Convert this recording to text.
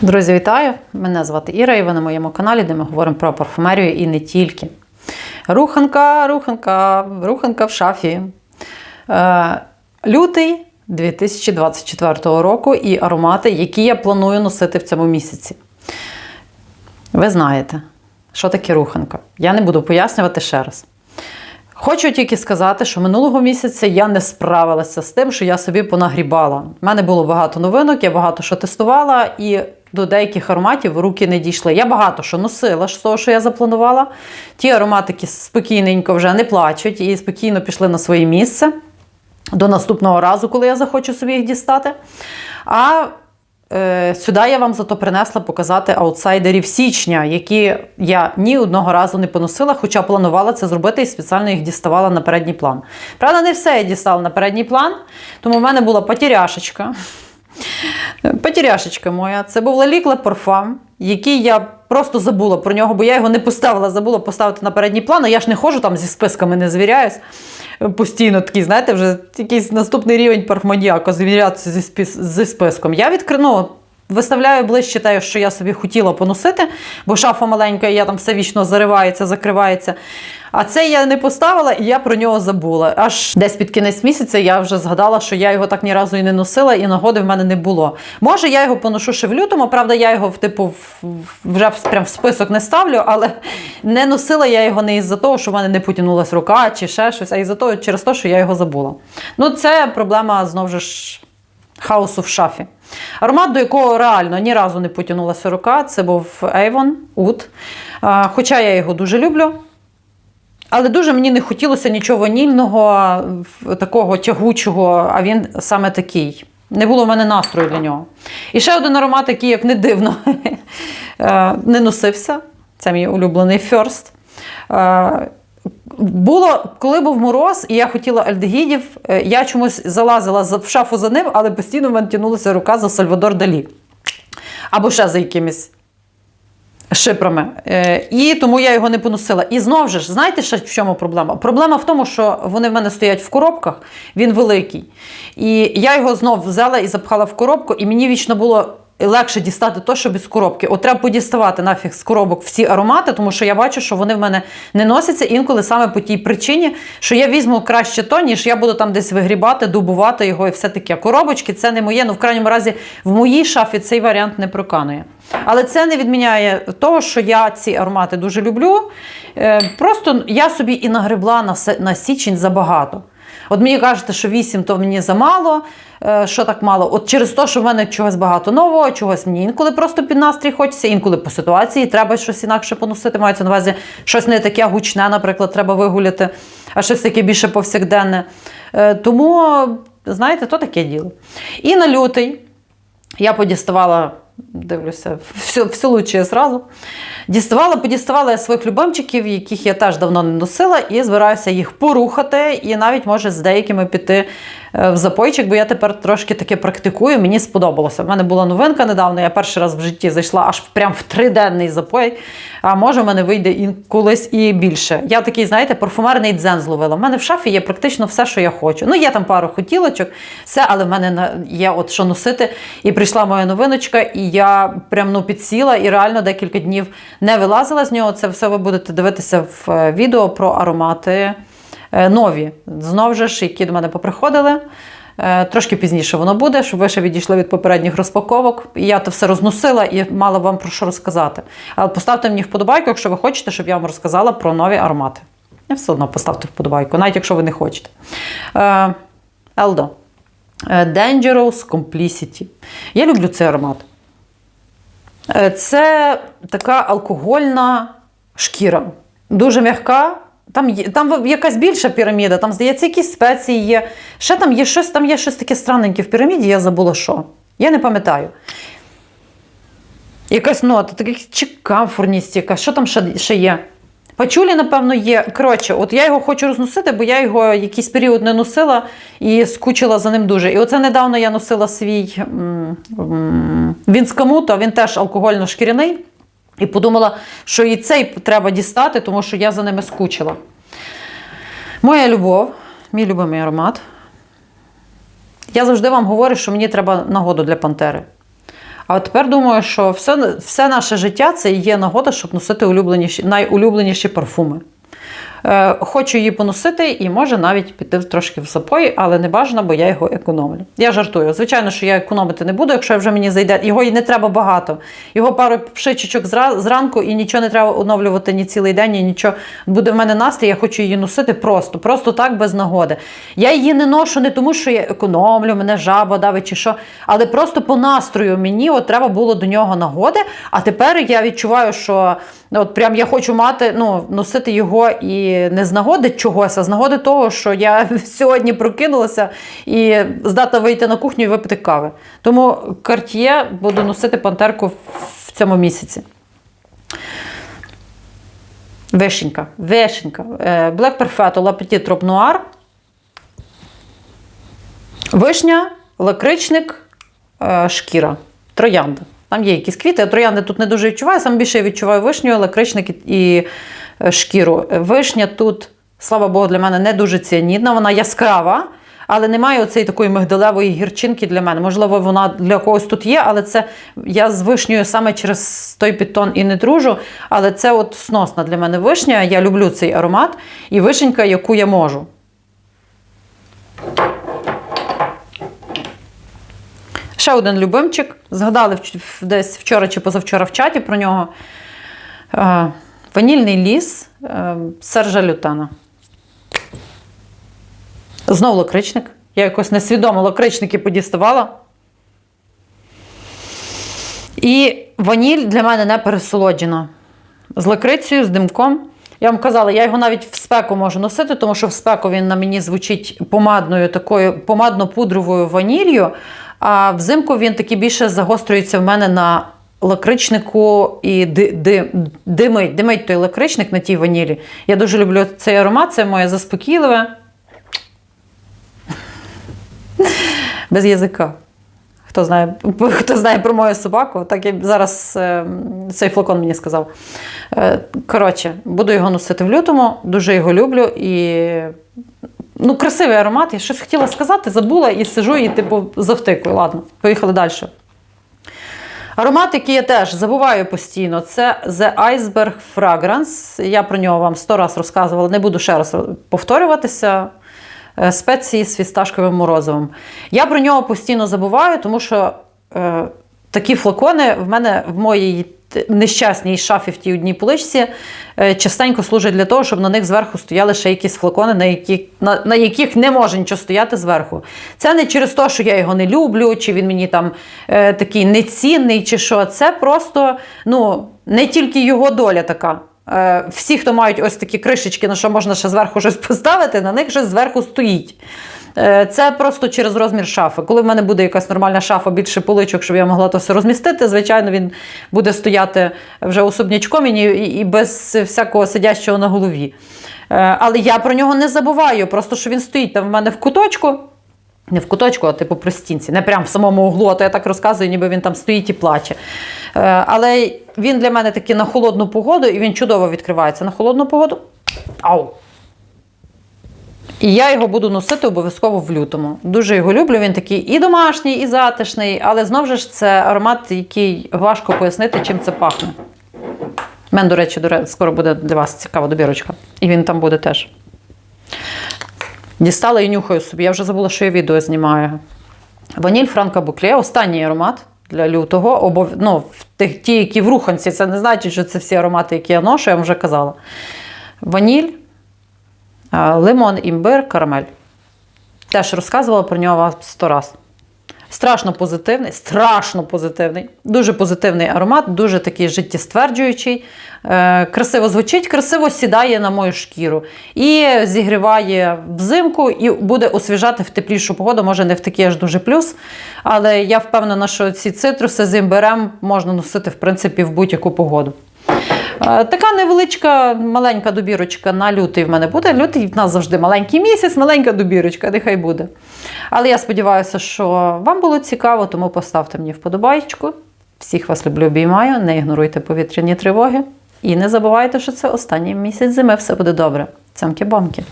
Друзі, вітаю! Мене звати Іра, і ви на моєму каналі, де ми говоримо про парфумерію і не тільки. Руханка, руханка, руханка в шафі. Е, лютий 2024 року і аромати, які я планую носити в цьому місяці. Ви знаєте, що таке руханка. Я не буду пояснювати ще раз. Хочу тільки сказати, що минулого місяця я не справилася з тим, що я собі понагрібала. У мене було багато новинок, я багато що тестувала, і до деяких ароматів руки не дійшли. Я багато що носила з того, що я запланувала. Ті ароматики спокійненько вже не плачуть і спокійно пішли на своє місце до наступного разу, коли я захочу собі їх дістати. А е, сюди я вам зато принесла показати аутсайдерів січня, які я ні одного разу не поносила, хоча планувала це зробити і спеціально їх діставала на передній план. Правда, не все я дістала на передній план, тому в мене була потеряшечка. Потеряшечка моя. Це був Лалік Парфам, який я просто забула про нього, бо я його не поставила, забула поставити на передній план. а Я ж не ходжу там зі списками, не звіряюсь. Постійно такий, знаєте, вже якийсь наступний рівень парфманіака, звірятися зі списком. Я відкрину. Виставляю ближче те, що я собі хотіла поносити, бо шафа маленька, і я там все вічно заривається, закривається. А це я не поставила і я про нього забула. Аж десь під кінець місяця я вже згадала, що я його так ні разу і не носила, і нагоди в мене не було. Може, я його поношу ще в лютому, правда, я його типу вже прям в список не ставлю, але не носила я його не із-за того, що в мене не потягнулась рука чи ще щось, а із-за того, через те, що я його забула. Ну, це проблема знову ж хаосу в шафі. Аромат, до якого реально ні разу не потягнулася рука, це був Avon Oud. Хоча я його дуже люблю. Але дуже мені не хотілося нічого ванільного, такого тягучого, а він саме такий. Не було в мене настрою для нього. І ще один аромат, який, як не дивно, е, не носився. Це мій улюблений First. Було, коли був мороз, і я хотіла альдегідів, е, я чомусь залазила в шафу за ним, але постійно в мене тягнулася рука за Сальвадор Далі. Або ще за якимись шипрами. Е, і тому я його не поносила. І знову ж, знаєте, ще в чому проблема? Проблема в тому, що вони в мене стоять в коробках, він великий. І я його знов взяла і запхала в коробку, і мені вічно було. Легше дістати то, що без коробки. От треба подіставати нафіг з коробок всі аромати, тому що я бачу, що вони в мене не носяться інколи саме по тій причині, що я візьму краще то, ніж я буду там десь вигрібати, дубувати його і все таке. Коробочки це не моє. Ну, в крайньому разі, в моїй шафі цей варіант не проканує. Але це не відміняє того, що я ці аромати дуже люблю. Е, Просто я собі і нагребла на січень забагато. От мені кажете, що 8 то мені замало. Е, Що так мало? От через те, що в мене чогось багато нового, чогось мені інколи просто під настрій хочеться, інколи по ситуації треба щось інакше поносити. Мається на увазі щось не таке гучне, наприклад, треба вигуляти, а щось таке більше повсякденне. Е, Тому, знаєте, то таке діло. І на лютий я подіставала, дивлюся, все, все лучше зразу. Діставала, подіставала я своїх любимчиків, яких я теж давно не носила, і збираюся їх порухати, і навіть може з деякими піти в запойчик, бо я тепер трошки таке практикую. Мені сподобалося. У мене була новинка недавно. Я перший раз в житті зайшла аж прям в триденний запой. А може, в мене вийде і колись і більше. Я такий, знаєте, парфумерний дзен зловила. У мене в шафі є практично все, що я хочу. Ну, є там пару хотілочок, все, але в мене є от що носити. І прийшла моя новиночка, і я прям ну, підсіла і реально декілька днів не вилазила з нього. Це все ви будете дивитися в е, відео про аромати е, нові. Знову ж, які до мене поприходили. Е, Трошки пізніше воно буде, щоб ви ще відійшли від попередніх розпаковок. Я то все розносила і мала вам про що розказати. Але поставте мені вподобайку, якщо ви хочете, щоб я вам розказала про нові аромати. І все одно поставте вподобайку, навіть якщо ви не хочете. Е, Елдо. Dangerous Complicity. Я люблю цей аромат. Це така алкогольна шкіра. Дуже м'яка. Там, там якась більша піраміда, там, здається, якісь спеції є. Ще там є щось, там є щось таке странненьке в піраміді, я забула що. Я не пам'ятаю. Якась нота, така чи камфорність якась, що там ще, ще є? Пачулі, напевно, є. Коротше, от я його хочу розносити, бо я його якийсь період не носила і скучила за ним дуже. І оце недавно я носила свій він з камуто, він теж алкогольно-шкіряний. І подумала, що і цей треба дістати, тому що я за ними скучила. Моя любов, мій любимий аромат. Я завжди вам говорю, що мені треба нагоду для пантери. А от тепер думаю, що все, все наше життя це є нагода, щоб носити улюбленіші, найулюбленіші парфуми. Е, Хочу її поносити і може навіть піти трошки в запої, але не бажано, бо я його економлю. Я жартую. Звичайно, що я економити не буду, якщо вже мені зайде. Його і не треба багато. Його пару пшичечок зра- зранку і нічого не треба оновлювати ні цілий день, ні нічого. Буде в мене настрій, я хочу її носити просто, просто так, без нагоди. Я її не ношу не тому, що я економлю, мене жаба давить чи що, але просто по настрою мені от треба було до нього нагоди. А тепер я відчуваю, що от прям я хочу мати, ну, носити його і не з нагоди чогось, а з нагоди того, що я сьогодні прокинулася і здатна вийти на кухню і випити кави. Тому Cartier буду носити пантерку в цьому місяці. Вишенька. Вишенька. Е, Black Perfetto La Petite Robe Noir. Вишня, лакричник, е, шкіра, троянда. Там є якісь квіти, а троянди тут не дуже відчуваю. Саме більше я відчуваю вишню, лакричник і- шкіру. Вишня тут, слава Богу, для мене не дуже ціанідна, вона яскрава, але немає оцеї такої мигдалевої гірчинки для мене. Можливо, вона для когось тут є, але це я з вишнею саме через той підтон і не дружу. Але це от сносна для мене вишня. Я люблю цей аромат і вишенька, яку я можу. Ще один любимчик. Згадали десь вчора чи позавчора в чаті про нього. Ванільний ліс е, Сержа Лютана. Знов лакричник. Я якось несвідомо лакричники подіставала. І ваніль для мене не пересолоджена. З лакрицею, з димком. Я вам казала, я його навіть в спеку можу носити, тому що в спеку він на мені звучить помадною такою помадно-пудровою ванілью, а взимку він таки більше загострюється в мене на лакричнику і ди, ди, димить, димить той лакричник на тій ванілі. Я дуже люблю цей аромат, це моє заспокійливе. Без язика. Хто знає, хто знає про мою собаку, так і зараз е, цей флакон мені сказав. Е, коротше, буду його носити в лютому, дуже його люблю і. Ну, красивий аромат. Я щось хотіла сказати, забула і сижу і типу завтикую. Ладно, поїхали далі. Аромат, який я теж забуваю постійно, це The Iceberg Fragrance. Я про нього вам сто раз розказувала, не буду ще раз повторюватися. Е, Спеції з фісташковим морозивом. Я про нього постійно забуваю, тому що е, такі флакони в мене в моїй нещасній шафі в тій одній поличці е, частенько служать для того, щоб на них зверху стояли ще якісь флакони, на, які, на, на яких не може нічого стояти зверху. Це не через те, що я його не люблю, чи він мені там е, такий нецінний, чи що. Це просто ну, не тільки його доля така. Е, Всі, хто мають ось такі кришечки, на що можна ще зверху щось поставити, на них щось зверху стоїть. Е, Це просто через розмір шафи. Коли в мене буде якась нормальна шафа, більше поличок, щоб я могла то все розмістити, звичайно, він буде стояти вже особнячком і, без всякого сидящого на голові. Е, Але я про нього не забуваю, просто що він стоїть там в мене в куточку. Не в куточку, а типу при стінці, не прямо в самому углу, а то я так розказую, ніби він там стоїть і плаче. Е, Але він для мене такий на холодну погоду, і він чудово відкривається на холодну погоду. Ау! І я його буду носити обов'язково в лютому. Дуже його люблю. Він такий і домашній, і затишний, але знову ж це аромат, який важко пояснити, чим це пахне. У мене, до речі, скоро буде для вас цікава добірочка. І він там буде теж. Дістала і нюхаю собі. Я вже забула, що я відео знімаю. Ваніль Франка Букле, останній аромат для лютого. Обов... Ну, ті, які в руханці, це не значить, що це всі аромати, які я ношу, я вам вже казала. Ваніль, лимон, імбир, карамель. Теж розказувала про нього вам сто раз. Страшно позитивний, страшно позитивний, дуже позитивний аромат, дуже такий життєстверджуючий. Е, красиво звучить, красиво сідає на мою шкіру. І зігріває взимку і буде освіжати в теплішу погоду, може не в такий аж дуже плюс. Але я впевнена, що ці цитруси з імбирем можна носити в принципі в будь-яку погоду. Е, Така невеличка маленька добірочка на лютий в мене буде. Лютий в нас завжди маленький місяць, маленька добірочка, нехай буде. Але я сподіваюся, що вам було цікаво, тому поставте мені вподобайку. Всіх вас люблю, обіймаю, не ігноруйте повітряні тривоги. І не забувайте, що це останній місяць зими, все буде добре. Цямки-бомки.